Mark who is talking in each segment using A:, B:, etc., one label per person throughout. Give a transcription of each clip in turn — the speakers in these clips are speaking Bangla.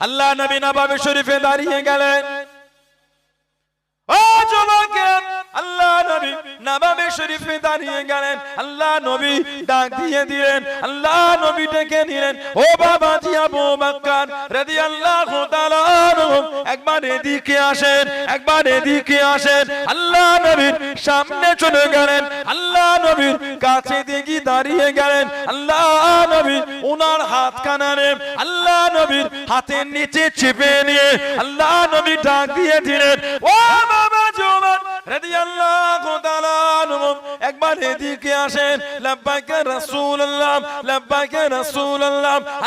A: আল্লাহ নবী নবাবে শরীফে দাঁড়িয়ে গেলেন নবী নবাবে শরীফে দাঁড়িয়ে গেলেন। আল্লাহ নবী ডাক দিয়ে দিলেন, আল্লাহ নবী ডেকে নিলেন। ও বাবা জি আবু বকর রাদিয়াল্লাহু তাআলা একবার এদিকে আসেন, একবার এদিকে আসেন। আল্লাহ নবীর সামনে চলে গেলেন, আল্লাহ নবীর কাছে দেখি দাঁড়িয়ে গেলেন। আল্লাহ নবী ওনার হাত কানারে আল্লাহ নবীর হাতের নিচে চেপে নিয়ে, আল্লাহ নবী ডাক দিয়ে দিলেন, ও বাবা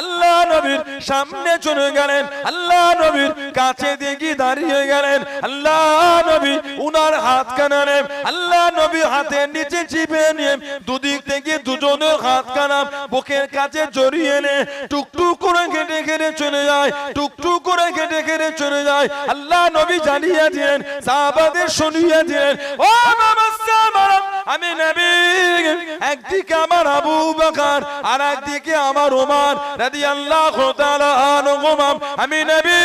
A: আল্লাহ নবীর সামনে চলে গেলেন, আল্লাহ নবীর কাছে দিকে দাঁড়িয়ে গেলেন, আল্লাহ নবী উনার হাত কানারে আল্লাহ নবী হাতে নিচে চিপে নিয়ে দুদিক থেকে দুজনের হাত কানাম, বুকের কাছে জড়িয়ে নে টুকটুক করে কেটে কেটে চলে যায়, টুকটুক করে কেটে কেটে চলে যায়। আল্লাহ নবী জানিয়ে দিলেন, সাহাবাদের শুনিয়ে দিলেন, ও আমি নবী, একদিকে আমার আবু বকর আর একদিকে আমার ওমর, রাদিয়াল্লাহু তাআলা আনহুমাম আমি নবী,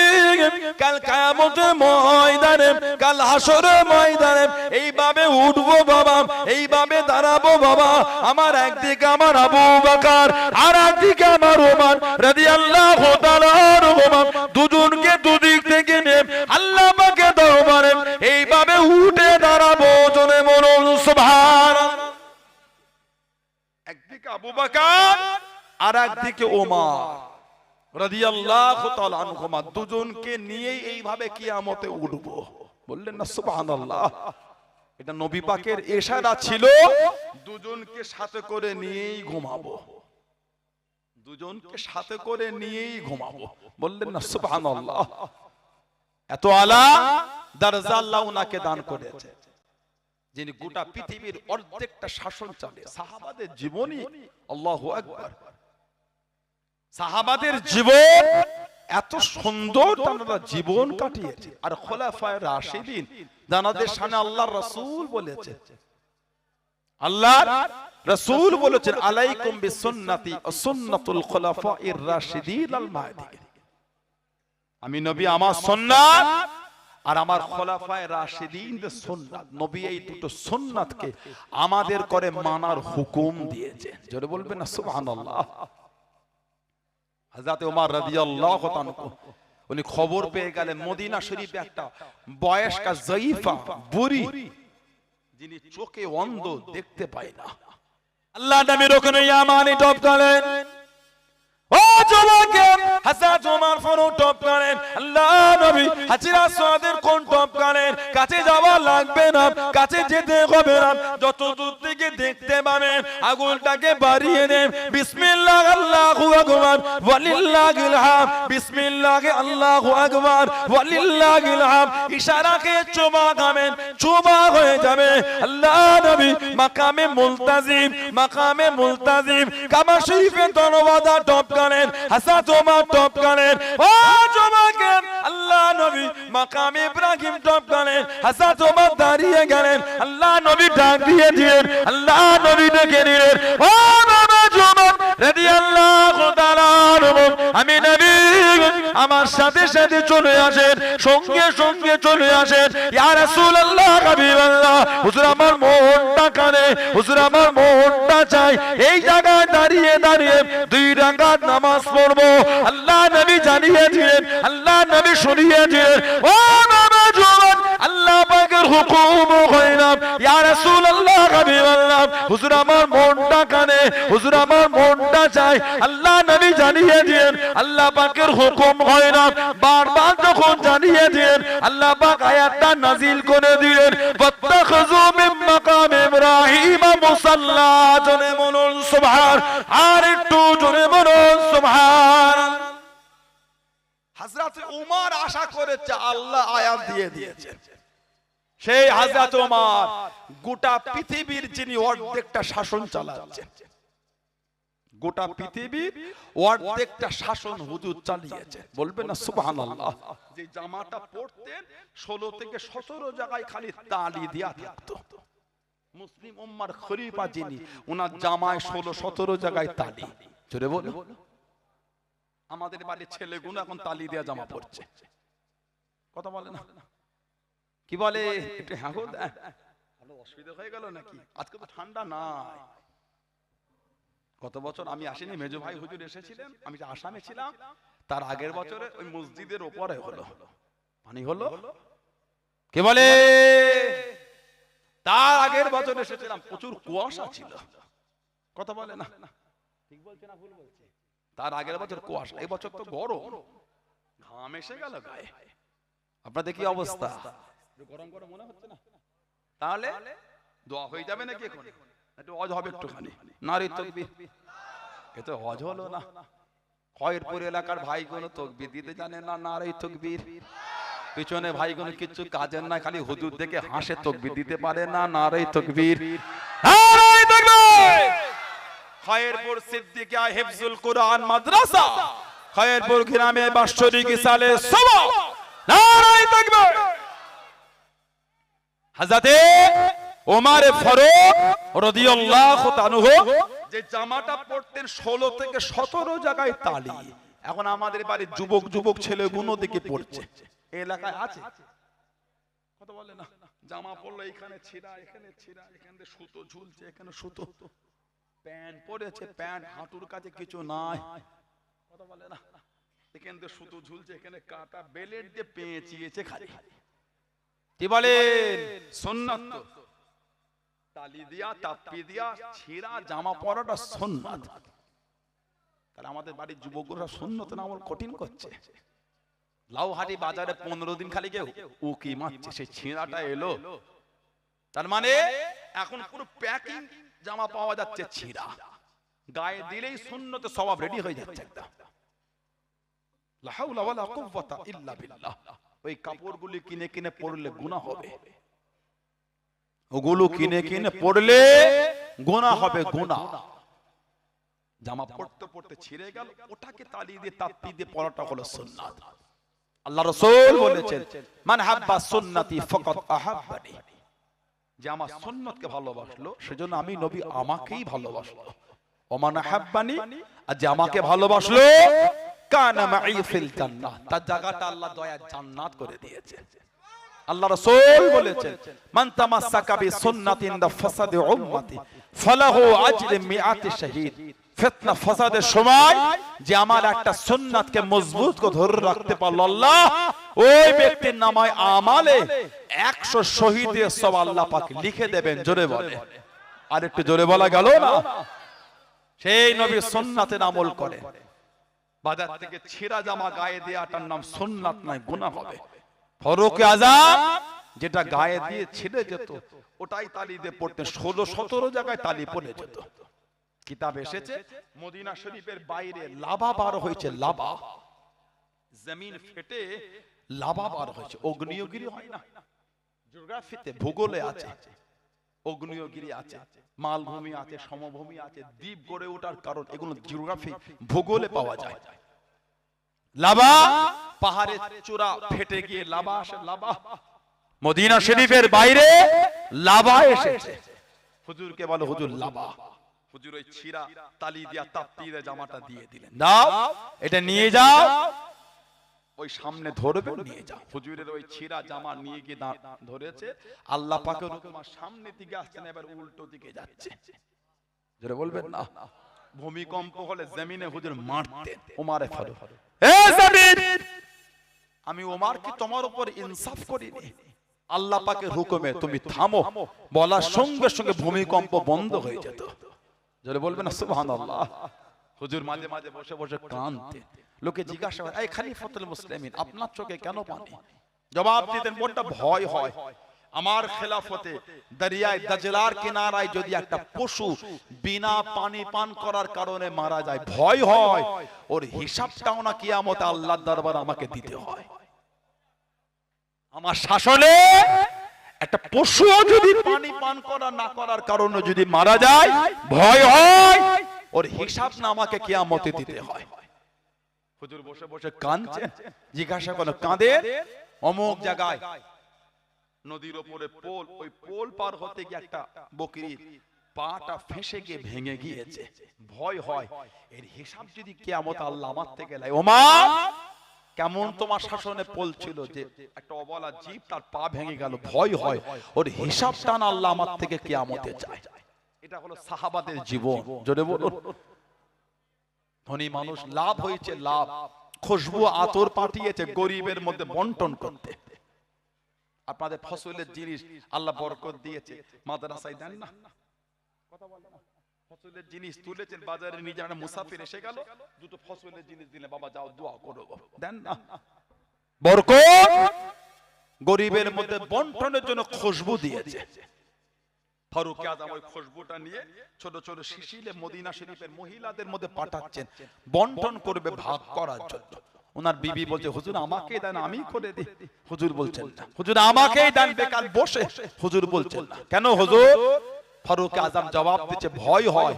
A: কাল কিয়ামতের ময়দানে, কাল হাসরের ময়দানে, এইভাবে উঠবো বাবা, এইভাবে দাঁড়াবো বাবা, আমার একদিকে আমার আবু বকর, আর একদিকে আমার ওমর, রাদিয়াল্লাহু তাআলা আনহুমাম দুজনকে দুদিক থেকে নিয়ে আল্লাহ পাকের দরবারে এইভাবে উঠে দাঁড়াবো জনে বলুন সুবহানাল্লাহ। একদিকে আবু বকর, আর একদিকে ওমর দুজনকে নিয়েই এইভাবে কিয়ামতে উঠবো। বললেন না, সুবহানাল্লাহ। এটা নবী পাকের ইশারা ছিল দুজনকে সাথে করে নিয়েই ঘুমাবো। দুজনকে সাথে করে নিয়েই ঘুমাবো। বললেন না সুবহানাল্লাহ। এত আলা দরজা আল্লাহ উনাকে দান করেছে। যিনি গোটা পৃথিবীর অর্ধেকটা শাসন চালে সাহাবাদের জীবনী আল্লাহু আকবার। সাহাবাদের জীবন এত সুন্দর তারা জীবন কাটিয়েছে। আর খোলাফায় রাশিদিন জানাদের সামনে আল্লাহর রাসূল বলেছে। আল্লাহ রাসূল বলেছেন আলাইকুম বিসুন্নতি ওয়া সুন্নাতুল খুলাফাইর রাশিদিন আল মাহদিন আমি নবী আমার সুন্নাত আর আমার খোলাফায় রাশিদিনদের সুন্নাত। নবী এই দুটো সুন্নাতকে আমাদের করে মানার হুকুম দিয়েছে। জোরে বলবেন না সুবহানাল্লাহ। হযরত ওমর রাদিয়াল্লাহু তাআলা উনি খবর পেয়ে গেলেন, মদিনা শরীফে একটা বয়স্কা জয়ীফা, বুড়ি, যিনি চোখে অন্ধ দেখতে পায় না। আল্লাহ নবীর ওখানে ইয়ামানি টপ করেন। ও যুবকে হাজার ওমর ফোন টপ করেন। আল্লাহ নবী হাজিরা সাদের কাছে যাওয়া লাগবে না, কাছে যেতে হবে না। যত দূর থেকে দেখতে পাবেন আগুনটাকে বাড়িয়ে দেন বিসমিল্লাহ, আল্লাহু আকবার, ওয়ালিল্লাহিল হাম বিসমিল্লাহ, আল্লাহু আকবার, ওয়ালিল্লাহিল হাম ইশারা কে চোবা খাবেন চোবা হয়ে যাবে। আল্লাহ নবী মাকামে মুলতাজিম মাকামে মুলতাজিম, কাবা শরীফে দরওয়াজা টপ হাসান ওমর টপ করেন ও আল্লাহ নবী মাকামে ইব্রাহিম টপ করেন হাসান ওমর দাঁড়িয়ে গেলেন। আল্লাহ নবী ডাক দিয়ে দিলেন, আল্লাহ নবী ডেকে নিলেন। ও বাবা জমা রাদিয়াল্লাহু তাআলা আমি নবী, আমার সাথে সাথে চলে আসেন, সঙ্গে সঙ্গে চলে আসেন। ইয়া রাসূলুল্লাহ, হাবিবাল্লাহ, হুজুর আমার মনটা কানে, হুজুর আমার মনটা চাই এই জায়গায় দাঁড়িয়ে দাঁড়িয়ে দুই রাকাত নামাজ পড়ব। আল্লাহ নবী জানিয়ে দিলেন আল্লাহ নবী শুনিয়ে দিলেন ও বাবা জোয়ান আল্লাহ পাকের হুকুম হইলাম ইয়া রাসূলুল্লাহ হাবিবাল্লাহ হুজুর আমার মনটা কানে, হুজুর আমার মনটা চাই আল্লাহ নবী জানিয়ে দিলেন আল্লাহ পাকের হুকুম হয় না। বারবার যখন জানিয়ে দিলেন আল্লাহ পাক আয়াতটা নাজিল করে দিলেন ফাত্তাখিযু মিন মাকাম ইব্রাহিম মুসাল্লা বলুন সুবহান আর একটু জোরে বলুন সুবহান। হযরত উমর আশা করেছে আল্লাহ আয়াত দিয়ে দিয়েছেন সেই হাজরত গোটা পৃথিবীর যিনি অর্ধেকটা শাসন চালাচ্ছেন গোটা পৃথিবীর অর্ধেকটা শাসন হুজুর চালিয়েছে। বলবেন না সুবহানাল্লাহ। যে জামাটা পড়তেন 16 থেকে 17 জায়গায় খালি তালি দিয়া থাকতো। মুসলিম উম্মার খলিফা যিনি ওনার জামায় 16 17 জায়গায় তালি। জোরে বলো। আমাদের বাড়ির ছেলেগুলো এখন তালি দেওয়া জামা পড়ছে কথা বলে না? কি বলে? একটু হ্যাঁ ভালো অসুবিধা হয়ে গেল নাকি? আজকে তো ঠান্ডা নাই। গত বছর আমি আসিনি মেজো ভাই হুজুর এসেছিলেন। আমি যে আসামে ছিলাম তার আগের বছরে ওই মসজিদের ওপরে হলো। পানি হলো? কে বলে? আগের বছর এসেছিলাম প্রচুর কুয়াশা ছিল। কথা বলে না। ঠিক বলছে না ভুল বলছে? তার আগের বছর কুয়াশা এই বছর তো গরম। ঘাম এসে গেল গায়ে। আপনাদের কি অবস্থা? গরম গরম মনে হচ্ছে না? তাহলে দোয়া হয়ে যাবে নাকি এখন? একটু অজ হবে একটুখানি। নারী তকবির। এ তো অজ হলো না। খয়েরপুর এলাকার ভাই কোনো তকবির দিতে জানে না নারী তকবির। পিছনে ভাই কোনো কিছু কাজের না খালি হুজুর দেখে হাসে তকবির দিতে পারে না নারী তকবির। নারী তকবীর! খয়েরপুর সিদ্দিকিয়া হিফজুল কোরআন মাদ্রাসা। খয়েরপুর গ্রামে বাৎসরিক সালে সবা নারী তকবীর! হাজরাতে ওমর ফারুক রাদিয়াল্লাহু তাআলাহু যে জামাটা পরতেন 16 থেকে 17 জায়গায় তালি। এখন আমাদের বাড়ির যুবক যুবক ছেলেগুলো দিকে পড়ছে। এই এলাকায় আছে? কথা বলে না। জামা পরলো এখানে ছিঁড়া এখানে ছিঁড়া এখানে সুতো ঝুলছে এখানে সুতো। প্যান্ট পরেছে প্যান্ট হাঁটুর কাছে কিছু নাই। কথা বলে না। এখানে সুতো ঝুলছে এখানে কাটা বেলেট দিয়ে পেঁচিয়েছে খালি। কি বলেন? সুন্নাত তো। তালি দিয়া তাপ্পি দিয়া ছিঁড়া জামা পরাটা সুন্নাত। তাহলে আমাদের বাড়ির যুবকরা সুন্নত না আমার কঠিন করছে। লাউহাটি বাজারে পনেরো দিন খালি কেউ উকি মারছে সেই ছিঁড়াটা এলো। তার মানে এখন পুরো প্যাকিং জামা পাওয়া যাচ্ছে ছিঁড়া। গায়ে দিলেই সুন্নতে স্বভাব রেডি হয়ে যাচ্ছে একদম। ওই কাপড়গুলি কিনে কিনে হবে। ওগুলো কিনে কিনে হবে জামা পড়তে পড়তে ছিঁড়ে গেল ওটাকে তালি দিয়ে তাপ্পি দিয়ে পরাটা হলো সুন্নাত। আল্লাহ রসুল বলেছেন মান হাব্বা সুন্নতি ফাকাত আহাব্বানি। যে আমার সুন্নতকে ভালোবাসলো সেজন্য আমি নবী আমাকেই ভালোবাসলো। ওমান হাব্বানি আর যে আমাকে ভালোবাসলো কানা মাই ফিল জান্নাহ। তার জায়গাটা আল্লাহ দয়া জান্নাত করে দিয়েছে। আল্লাহ রাসূল বলেছেন মান তামাসসাকা বি সুন্নাতিন দা ফাসাদি উম্মতি ফালাহু আজর মিআতি শাহীদ। ফিতনা ফাসাদের সময় যে আমার একটা সুন্নাতকে মজবুত করে ধরে রাখতে পারল আল্লাহ। ওই ব্যক্তির নামায় আমালে 100 শহীদের সব আল্লাহ পাক লিখে দেবেন জোরে বলে। আর একটু জোরে বলা গেল না? সেই নবী সুন্নাতের আমল করে। বাজার থেকে ছেঁড়া জামা গায়ে দেওয়াটার নাম সুন্নাত নয় গুনাহ হবে। ফরকে আজাম যেটা গায়ে দিয়ে ছিঁড়ে যেত ওটাই তালি দিয়ে পড়তে ষোলো সতেরো জায়গায় তালি পড়ে যেত। কিতাব এসেছে মদিনা শরীফের বাইরে লাভা বার হয়েছে লাভা। জমিন ফেটে লাভা বার হয়েছে অগ্নিয়গিরি হয় না। জিওগ্রাফিতে ভূগোলে আছে অগ্নিয়গিরি আছে মালভূমি আছে সমভূমি আছে দ্বীপ গড়ে ওঠার কারণ এগুলো জিওগ্রাফি ভূগোলে পাওয়া যায়। লাভা পাহাড়ের চূড়া ফেটে গিয়ে লাভা আসে লাভা মদিনা শরীফের বাইরে লাভা এসেছে। হুজুরকে বলো হুজুর লাভা হুজুর ওই ছিরা তালি দিয়া তাপ্তি দিয়ে জামাটা দিয়ে দিলেন। দাও। এটা নিয়ে যাও। ওই সামনে ধরবে নিয়ে যাও। হুজুরের ওই ছিরা জামা নিয়ে গিয়ে ধরেছে। আল্লাহ পাকের সামনে দিকে আসছে না এবার উল্টো দিকে যাচ্ছে। জোরে বলবেন না। ভূমিকম্প হলে জমিনে হুজুর মারতেন ওমারে ফারুক। এ জমিন! আমি ওমার কি তোমার উপর ইনসাফ করিনি? আল্লাহ পাকের হুকুমে তুমি থামো। বলার সঙ্গে সঙ্গে ভূমিকম্প বন্ধ হয়ে যেত। জোরে বলবেন না সুবহানাল্লাহ। হুজুর মাঝে মাঝে বসে বসে কাঁদতেন লোকে জিজ্ঞাসা করে এই খলিফাতুল মুসলিমিন আপনার চোখে কেন পানি? জবাব দিতেন বড়টা ভয় হয়। আমার খেলাফতে দরিয়ায় দাজলার কিনারায় যদি একটা পশু বিনা পানি পান করার কারণে মারা যায়, ভয় হয়, ওর হিসাবটাও না কিয়ামতে আল্লাহর দরবার আমাকে দিতে হয়। আমার শাসনে একটা পশুও যদি পানি পান করা না করার কারণে যদি মারা যায়, ভয় হয়, ওর হিসাব না আমাকে কিয়ামতে দিতে হয়। হুজুর বসে বসে কাঁদছেন, জিজ্ঞাসা করল কাঁদে অমুক জায়গায় নদীর ওপরে পোল, ওই পোল পার হতে গিয়ে একটা বকরি পাটা ফেসে গিয়ে ভেঙে গিয়েছে। ভয় হয়। এর হিসাব যদি কেয়ামত আল্লাহ আমার থেকে লাই ওমা, কেমন তোমার শাসনে পলছিল যে একটা অবলা জীব তার পা ভেঙে গেল। ভয় হয়। ওর হিসাব টান আল্লাহ আমার থেকে কেয়ামতে চায়। এটা হলো সাহাবাদের জীবন। জোরে বলুন। ধনী মানুষ লাভ হয়েছে, লাভ। খুশবু আতর পাঠিয়েছে গরিবের মধ্যে বন্টন করতে। আপনাদের ফসলের জিনিস আল্লাহ বরকত দিয়েছে। মাদ্রাসায় দেন না। কথা বলে না। ফসলের জিনিস তুলেছেন বাজারে নিজে একটা মুসাফির এসে গেল। দুটো ফসলের জিনিস দিলে বাবা যাও দোয়া করো দেন না। বরকত গরিবের মধ্যে বন্টনের জন্য খুশবু দিয়েছে। ফারুক আজম ওই খুশবুটা নিয়ে ছোট ছোট শিশিলে মদিনা শরীফের মহিলাদের মধ্যে পাঠাচ্ছেন। বন্টন করবে ভাগ করার জন্য। ওনার বিবি বলছে হুজুর আমাকে দেন আমি করে দিই। হুজুর বলছেন না। হুজুর আমাকেই দেন বেকার বসে। হুজুর বলছেন না। কেন হুজুর? ফারুক আজম জবাব দিচ্ছে ভয় হয়।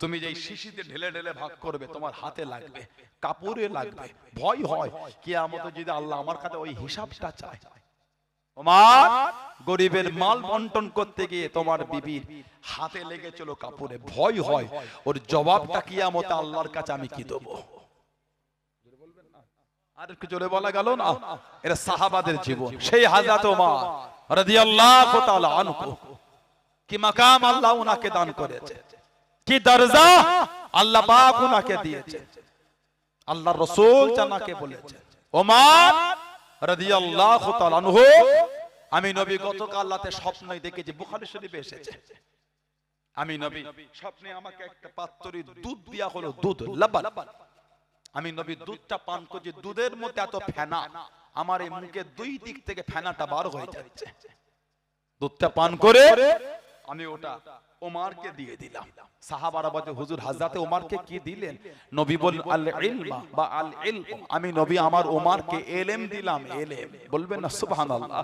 A: তুমি যে শিশিতে ঢেলে ঢেলে ভাগ করবে তোমার হাতে লাগবে কাপড়ে লাগবে। ভয় হয়। কিয়ামতে যদি আল্লাহ আমার কাছে ওই হিসাবটা চায় তোমার গরিবের মাল বন্টন করতে গিয়ে তোমার বিবির হাতে লেগেছিল কাপড়ে। ভয় হয়। ওর জবাবটা কিয়ামতে আল্লাহর কাছে আমি কি দেবো আর একটু জোরে বলা গেল না এটা সাহাবাদের জীবন। সেই হাজাত ওমর রাদিয়াল্লাহু তাআলা আনহু। কি মাকাম আল্লাহ উনাকে দান করেছে। কি দরজা আল্লাহ পাক উনাকে দিয়েছে। আল্লাহ রাসূল জানাকে বলেছে। ওমর রাদিয়াল্লাহু তাআলা আনহু। আমি নবী গতকাল রাতে স্বপ্নে দেখেছি বুখারী শরীফে এসেছে। আমি নবী স্বপ্নে আমাকে একটা পাত্রী দুধ দিয়া হলো দুধ লবণ। আমি নবী দুধটা পান করছি দুধের মধ্যে এত ফেনা আমার এই মুখে দুই দিক থেকে ফেনাটা বার হয়ে যাচ্ছে। দুধটা পান করে আমি ওটা ওমারকে দিয়ে দিলাম। সাহাবারা বলে হুজুর হাজরাতে ওমারকে কি দিলেন? নবী বল আল ইলমা বা আল ইলম আমি নবী আমার ওমারকে এলেম দিলাম এলেম। বলবেন না সুবহানাল্লাহ।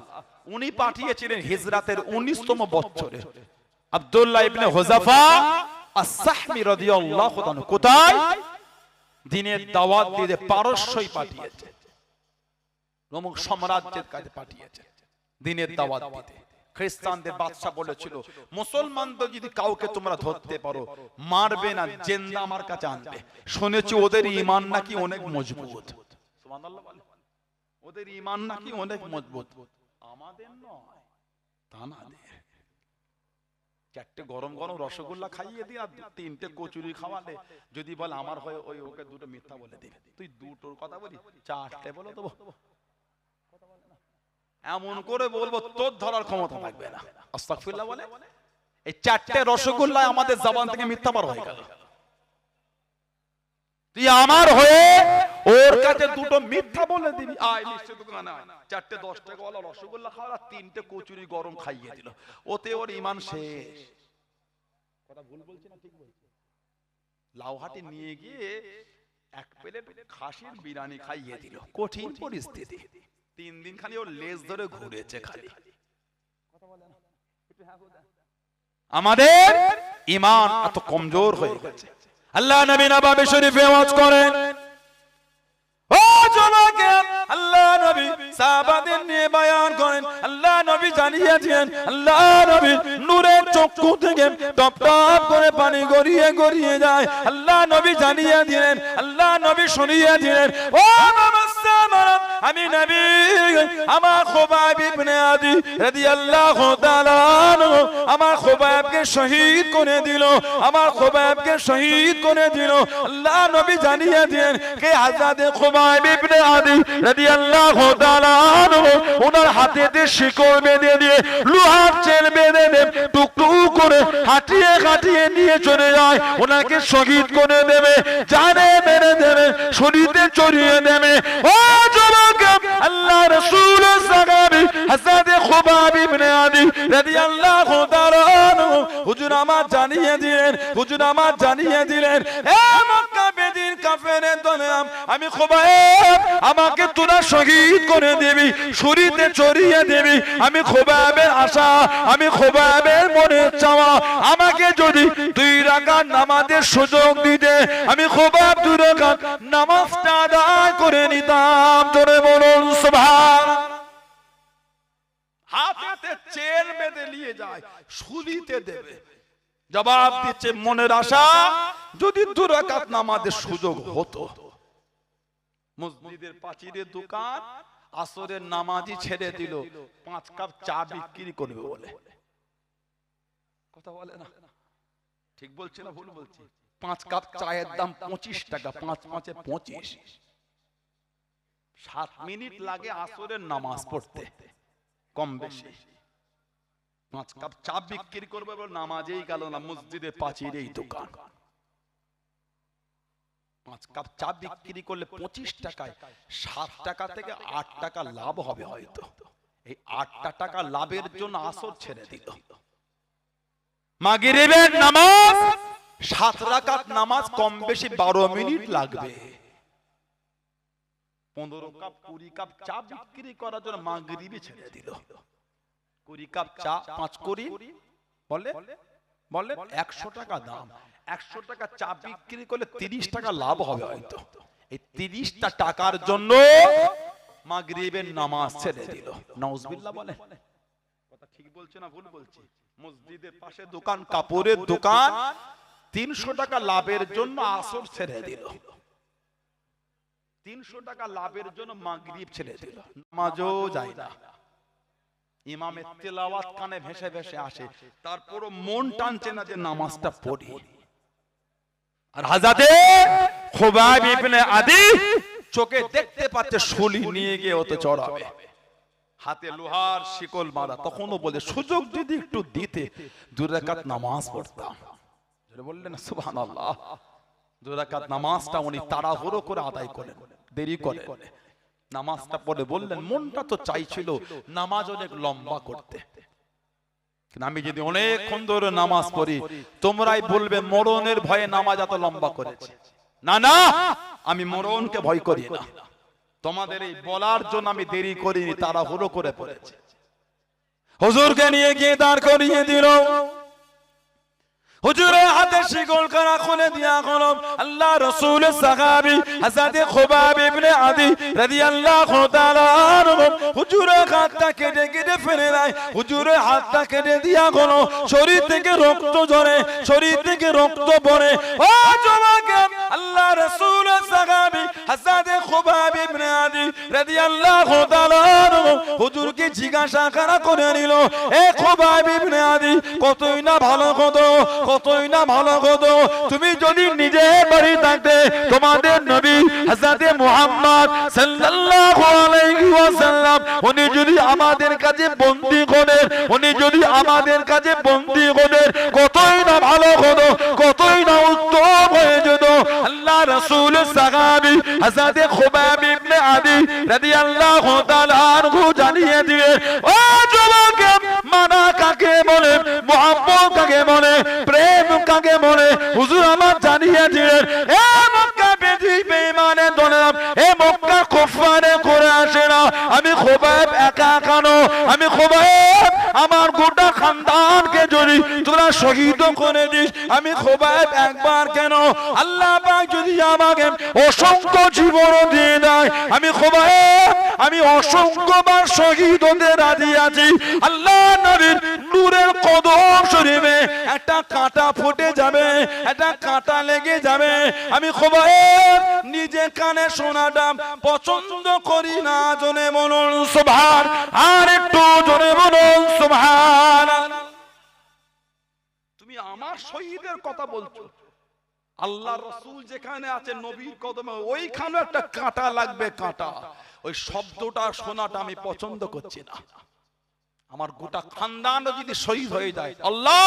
A: উনি পাঠিয়েছিলেন হিজরাতের 19তম বছরে আব্দুল্লাহ ইবনে হুযাফা আস-সাহমি রাদিয়াল্লাহু তাআলা কোথায় দিনের দাওয়াত দিয়ে পারস্যই পাঠিয়েছে। রোমক সাম্রাজ্যের কাছে পাঠিয়েছে। দিনের দাওয়াত দিতে। খ্রিস্টানদের বাদশা বলেছিল মুসলমানদের যদি কাউকে তোমরা ধরতে পারো, মারবে না, জেন্দা আমার কাছে আনবে। শুনেছি ওদের ইমান নাকি অনেক মজবুত। ওদের ইমান নাকি অনেক মজবুত। আমাদের নয়, তা তানাদের চারটে গরম গরম রসগোল্লা খাইয়ে দিয়ে আর তিনটে কচুরি খাওয়ালে যদি বল আমার হয়ে ওই ওকে দুটো মিথ্যা বলে দিবে। তুই দুটোর কথা বলি চারটে বলে দেবো। এমন করে বলব তোর ধরার ক্ষমতা থাকবে না। আস্তাগফিরুল্লাহ বলে এই চারটে রসগোল্লা আমাদের জবান থেকে মিথ্যা বার হয়ে গেল। তুই আমার হয়ে ওর কাছে দুটো মিথ্যা বলে দিবি। আয় নিশ্চয় দোকানে। চারটে দশ টাকা ওয়ালা রসগোল্লা খাওয়া আর তিনটে কচুরি গরম খাইয়ে দিল ওতে ওর ইমান শেষ। কথা ভুল বলছি না ঠিক বলছি। লাউহাটি নিয়ে গিয়ে এক প্লেট খাসির বিরিয়ানি খাইয়ে দিল কঠিন পরিস্থিতি। তিন দিন খালি ওর লেজ ধরে ঘুরেছে খালি। আমাদের ইমান এত কমজোর হয়ে গেছে। আল্লাহ নবী নবাবে শরীফে ওয়াজ করেন ও জনকে আল্লাহ নবী সাহাবাদের নিয়ে বায়ান করেন, আল্লাহ নবী জানিয়েছেন, আল্লাহ নবী নূরের চক্ষু থেকে টপ টপ করে পানি গড়িয়ে গড়িয়ে যায়। আল্লাহ নবী জানিয়ে দিলেন, আল্লাহ নবী শুনিয়ে দিলেন, ও আমি নবী, আমার খোবাব ইবনে আদি রাদিয়াল্লাহু তাআলা আমার খোবাবকে শহীদ করে দিল, আমার খোবাবকে শহীদ করে দিল। আল্লাহ নবী জানিয়ে দিলেন কে আজাদে খোবাব ইবনে আদি রাদিয়াল্লাহু তাআলা ওনার হাতেতে শিকল বেঁধে দিয়ে লোহার চেন বেঁধে দিয়ে টুকটুক করে হাঁটিয়ে হাঁটিয়ে নিয়ে চলে যায়। ওনাকে শহীদ করে দেবে, জানে মেরে দেবে, শরীরে চড়িয়ে দেবে। ও আল্লাহ রাসূল সাহাবী হযরত খুবাব ইবনে আদি রাদিয়াল্লাহু তাআলা হুজুর আমার জানিয়ে দিলেন, হুজুর আমার জানিয়ে দিলেন, এ মক্কা বেদিন কাফেরের দলে আমি খুবাব, আমাকে তোরা শহীদ করে দিবি শরীরে চড়িয়ে দিবি, আমি খুবাবের আশা, আমি খুবাবের মনে চাওয়া, আমাকে যদি দুই রাকাত নামাজের সুযোগ দিতে, আমি দুই রাকাত নামাজটা আদায় করে নিতাম। জোরে বলুন, সুবহান। হাতে হাতে চেন বেঁধে নিয়ে যায়, সুলিতে দেবে। জবাব দিচ্ছে, মনের আশা, যদি দু রাকাত নামাজের সুযোগ হতো। মসজিদের পাঁচিরের দোকান, আসরের নামাজি ছেড়ে দিল, পাঁচ কাপ চা বিক্রি করবে বলে। কথা বলে না? ঠিক বলছে না ভুল বলছি? পাঁচ কাপ চায়ের দাম পঁচিশ টাকা, পাঁচ পাঁচে পঁচিশ। সাত মিনিট লাগে আসরের নামাজ পড়তে, কম বেশি। পাঁচ কাপ চা বিক্রি করবে বলে নামাজেই গেল না মসজিদে পাঁচিরেই দোকান। পাঁচ কাপ চা বিক্রি করলে পঁচিশ টাকায় সাত টাকা থেকে আট টাকা লাভ হবে হয়তো। এই আটটা টাকা লাভের জন্য আসর ছেড়ে দিল। মাগরিবের নামাজ সাত রাকাত নামাজ কম বেশি বারো মিনিট লাগবে। পনেরো কাপ, কুড়ি কাপ চা বিক্রি করার জন্য মাগরিবে ছেড়ে দিল। কুড়ি কাপ চা, পাঁচ কুড়ি বলে বলে একশো টাকা দাম। একশো টাকা চা বিক্রি করলে তিরিশ টাকা লাভ হবে হয়তো। এই তিরিশটা টাকার জন্য মাগরিবের নামাজ ছেড়ে দিল। নওজবিল্লাহ বলে। কথা ঠিক বলছে না ভুল বলছি? মসজিদের পাশে দোকান, কাপড়ের দোকান তিনশো টাকা লাভের জন্য আসর ছেড়ে দিল। তিনশো টাকা লাভের জন্য মাগরিব ছেড়ে দিল। নামাজও যায় না। ইমামের তেলাওয়াত কানে ভেসে ভেসে আসে। তারপরও মন টানছে না যে নামাজটা পড়ি। আর হাজাতে খোবাব ইবনে আদি চোখে দেখতে পাচ্ছে শুলি নিয়ে গিয়ে ওতে চড়াবে। হাতে লোহার শিকল মারা তখনও বলে সুযোগ যদি একটু দিতে। দুরাকাত নামাজ পড়তাম। বললেন দুরাকাত নামাজটা উনি তাড়াহুড়ো করে আদায় করেন। দেরি করে নামাজটা পড়ে বললেন মনটা তো চাইছিল নামাজ অনেক লম্বা করতে। আমি যদি অনেকক্ষণ ধরে নামাজ পড়ি তোমরাই বলবে মরণের ভয়ে নামাজ এত লম্বা করেছে। না না আমি মরণকে ভয় করি না। তোমাদের এই বলার জন্য আমি দেরি করিনি তারা হুড়ো করে পড়েছে। হুজুরকে নিয়ে গিয়ে দাঁড় করিয়ে দিল। হুজুরের হাতে শিকল করা খুলে দিয়া হলো আল্লাহ রাসূল সাহাবী হযরত খুবাব ইবনে আদি রাদিয়াল্লাহু তাআলা আনহু হুজুরের হাতটা কেটে কেটে ফেলে দেয়। হুজুরের হাতটা কেটে দিয়া হলো শরীর থেকে রক্ত ঝরে, শরীর থেকে রক্ত পড়ে। ও জমাকে আল্লাহ রাসূল সাহাবী হযরত খুবাব ইবনে আদি রাদিয়াল্লাহু তাআলা হুজুরকে জিজ্ঞাসা করা করে নিল, এ খুবাব ইবনে আদি, কতই না ভালো কত কতই না ভালো হতো তুমি যদি নিজে বাড়ি থাকতে, তোমাদের নবী হযরতে মুহাম্মদ সাল্লাল্লাহু আলাইহি ওয়াসাল্লাম, উনি যদি আমাদের কাছে বন্দী করেন উনি যদি আমাদের কাছে বন্দী করেন কতই না ভালো হতো কতই না উত্তম হয়ে যেত, আল্লাহ রাসূল সাহাবী হযরতে আদি রাদিয়াল্লাহু তাআলা আনহু জানিয়ে দিয়ে, ও যুবক মানা কাকে বলে মোহাম্মদ কাকে বলে, প্রেম কাকে বলে? হুজুর আমার জানিয়ে দিলেন এ মক্কা বেদি বেঈমানে দলাম এ মক্কা কুফারে করে আসে না। আমি খোবাব একা কানো আমি খোবাব আমার গোটা খানদানকে যদি তোরা শহীদ করে দিস। আমি খোবাব একবার কেন? আল্লাহ যদি আমাকে অসংখ্য জীবন দিয়ে দেয়, আমি খোবাব আমি অসংখ্যবার শহীদ হতে রাজি আছি। আল্লাহ নবীর নূরের কদম শরীফে একটা কাঁটা ফুটে যাবে, একটা কাঁটা লেগে যাবে। আমি খবর নিজে কানে শোনাটা পছন্দ করি না জনে বলুন সুভান আর একটু জনে সুভান তুমি আমার শহীদের কথা বলছো? আল্লাহ রসুল যেখানে আছে নবীর কদমে ওইখানে একটা কাঁটা লাগবে কাঁটা। ওই শব্দটা শোনাটা আমি পছন্দ করছি না। আমার গোটা খানদান যদি শহীদ হয়ে যায় আল্লাহ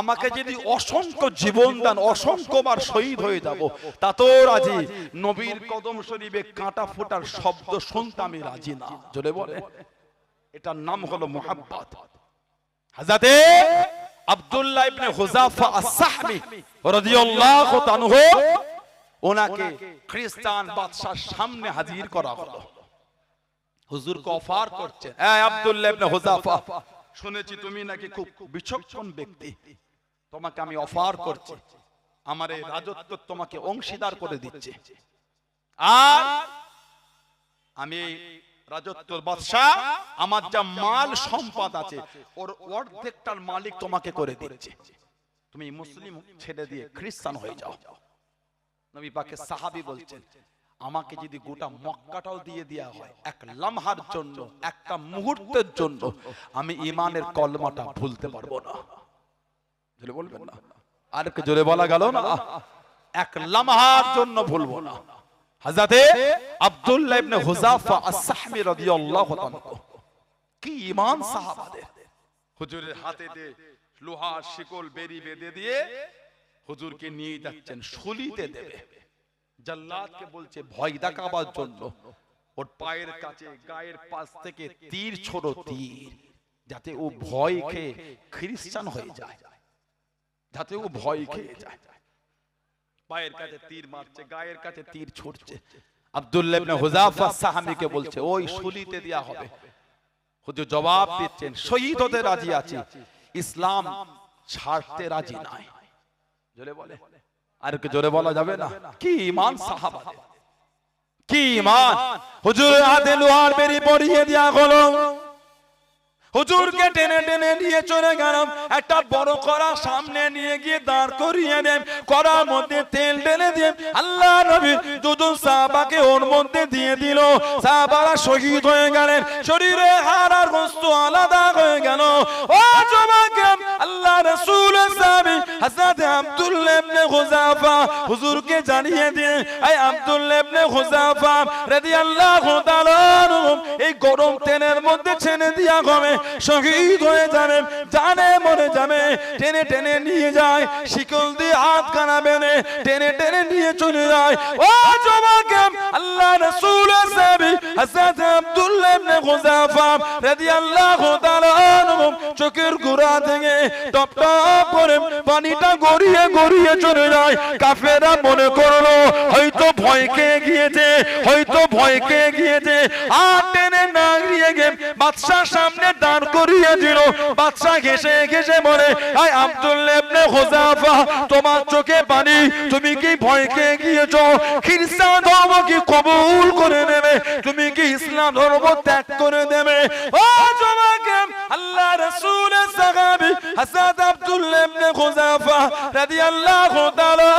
A: আমাকে যদি অসংখ্য জীবন দান অসংখ্যবার শহীদ হয়ে যাব তা তো রাজি। নবীর কদম শরীফে কাঁটা ফোটার শব্দ শুনতে আমি রাজি না। জোরে বলে। এটার নাম হলো মোহাব্বত। হাজাতে আব্দুল্লাহ ইবনে হুজাফা আস-সাহমি রাদিয়াল্লাহু তাআলা ওনাকে খ্রিস্টান বাদশার সামনে হাজির করা হলো। হুজুরকে অফার করছেন। এই আব্দুল্লাহ ইবনে হুজাফা শুনেছি তুমি নাকি খুব বিচক্ষণ ব্যক্তি। তোমাকে আমি অফার করছি। আমার এই রাজত্ব তোমাকে অংশীদার করে দিচ্ছে। আর আমি রাজত্বর বাদশাহ আমার যা মাল সম্পদ আছে ওর অর্ধেকটার মালিক তোমাকে করে দিচ্ছে। তুমি মুসলিম ছেড়ে দিয়ে খ্রিস্টান হয়ে যাও। নবী পাকে সাহাবী বলছেন আমাকে যদি গোটা মক্কাটাও দিয়ে দেওয়া হয় এক লামহার জন্য একটা মুহূর্তের জন্য আমি ইমানের কলমাটা ভুলতে পারব না। জোরে বলবেন না? আর জোরে বলা গেল না? এক লামহার জন্য ভুলবো না। হযরতে আব্দুল্লাহ ইবনে হুযাফা আস-সাহমি রাদিয়াল্লাহু তাআলা কি ঈমান সাহাবাদের। হুজুরের হাতে দিয়ে লোহার শিকল বেরি বেঁধে দিয়ে হুজুরকে নিয়ে যাচ্ছেন শুলিতে দেবে। জাল্লাদকে বলছে ভয় দেখাবার জন্য। ওর পায়ের কাছে গায়ের পাশ থেকে তীর ছোট তীর যাতে ও ভয় খেয়ে খ্রিস্টান হয়ে যায়। যাতে ও ভয় খেয়ে যায়। পায়ের কাছে তীর মারছে গায়ের কাছে তীর ছুটছে। আব্দুল্লাহ ইবনে হুযাফা সাহাবীকে বলছে ওই শুলিতে দেয়া হবে। হুজুর জবাব দিচ্ছেন শহীদ হতে রাজি আছি ইসলাম ছাড়তে রাজি নাই। জোরে বলে। আর কি জোরে বলা যাবে না? কি ইমান সাহাবা কি ইমান? হুজুর হাতে লোহার বেরি পরিয়ে দেয়া হলো হুজুরকে টেনে টেনে নিয়ে চলে গেলাম। একটা বড় করা সামনে নিয়ে গিয়ে দাঁড় করিয়ে দেন। করার মধ্যে তেল ঢেলে দিয়ে আল্লাহ নবীর দুজন সাহাবাকে ওর মধ্যে দিয়ে দিল। সাহাবারা শহীদ হয়ে গেলেন। শরীরে হার আর আলাদা হয়ে গেল। ও জমাকে আল্লাহ রাসূল সাহাবী হযরত আব্দুল্লাহ হুযাফা হুজুরকে জানিয়ে দিয়ে এই তাআলা এই গরম তেলের মধ্যে ছেড়ে দিয়া হবে জানে টেনে টেনে নিয়ে যায়, শিকল দিয়ে হাত টেনে টেনে নিয়ে চলে যায়। ও আল্লাহ রাসূল হযরত আব্দুল্লাহ ইবনে হুযাফা রাদিয়াল্লাহু তাআলা আনহু চোখের গোড়া থেকে টপ টপ করে পানিটা গড়িয়ে গড়িয়ে চলে যায়। কাফেরা মনে করল, হয়তো ভয় খেয়ে গিয়েছে, হয়তো ভয় খেয়ে গিয়েছে। আর টেনে না গিয়ে গে বাদশার সামনে দাঁড় করিয়ে দিল বাদশা ঘেসে ঘেসে বলে আই আব্দুল্লাহ ইবনে হুযাফা তোমার চোখে পানি, তুমি কি ভয় খেয়ে গিয়েছো? খ্রিস্টান ধর্ম কি কবুল করে নেবে? তুমি কি ইসলাম ধর্ম ত্যাগ করে দেবে? ও তোমাকে আল্লাহ রাসূলের হযরত আব্দুল্লাহ ইবনে হুযাফা রাদিয়াল্লাহু তাআলা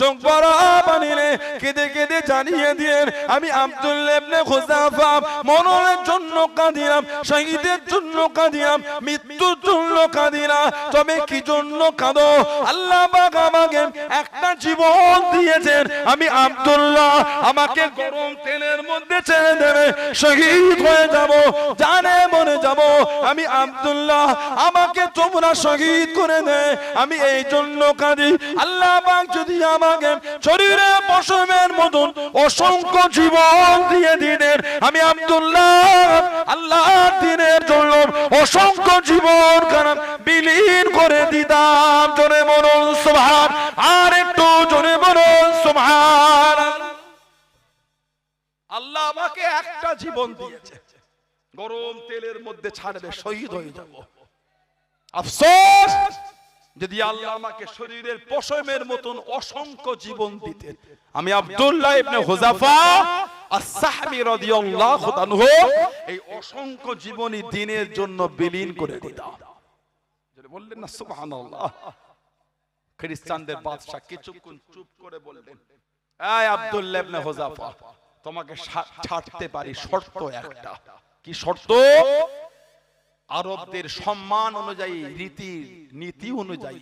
A: চোখ ভরা পানিলে কেঁদে কেঁদে জানিয়ে দিয়েন আমি আব্দুল্লাহ ইবনে হুযাফা মরণের জন্য কাঁদিলাম, শহীদের জন্য কাঁদিলাম, মৃত্যুর জন্য কাঁদিলাম, তবে কি জন্য কাঁদো? আল্লাহ পাক আমাকে একটা জীবন দিয়েছেন, আমি আব্দুল্লাহ, আমাকে গরম তেলের মধ্যে ছেড়ে দেবে, শহীদ হয়ে যাব, জানে মরে যাব, আমি আব্দুল্লাহ আমাকে তোমরা শহীদ করে দে আমি এই জন্য কাঁদি। আল্লাহ যদি আমাকে শরীরে পশমের মতন অসংখ্য জীবন দিয়ে দিলেন আমি আব্দুল্লাহ আল্লাহর দিনের জন্য অসংখ্য জীবন কারণ বিলীন করে দিতাম। জোরে মরণ সুবহান আর একটু জোরে মরণ সুবহান। আল্লাহ আমাকে একটা জীবন দিয়েছে। গরম তেলের মধ্যে ছাড়বে শহীদ হয়ে যাব। আফসোস! যদি আল্লাহ আমাকে শরীরের পশমের মতন অসংখ্য জীবন দিতেন। আমি আব্দুল্লাহ ইবনে আস-সাহবী রাদিয়াল্লাহু তাআলা এই অসংখ্য জীবনী দিনের জন্য বিলীন করে দিতাম। বললেন না, সুবহানাল্লাহ। খ্রিস্টানদের বাদশা কিছুক্ষণ চুপ করে বললেন, এই আব্দুল্লাহ ইবনে হুযাফা তোমাকে ছাড়তে পারি শর্ত একটা। কি শর্ত? আরবদের সম্মান অনুযায়ী রীতি নীতি অনুযায়ী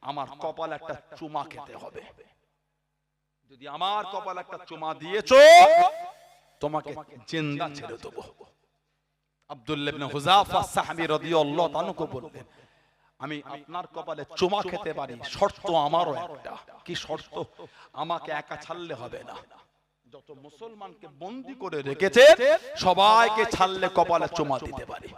A: আমার কপাল একটা চুমা খেতে হবে। যদি আমার কপাল একটা চুমা দিয়েছ, তোমাকে জিন্দা ছেড়ে দেবো। আমি আপনার কপালে চুমা খেতে পারি, শর্ত আমারও একটা। কি শর্ত? আমাকে একা ছাড়লে হবে না। যত মুসলমানকে বন্দি করে রেখেছে, সবাইকে ছাড়লে কপালে চুমা দিতে পারি।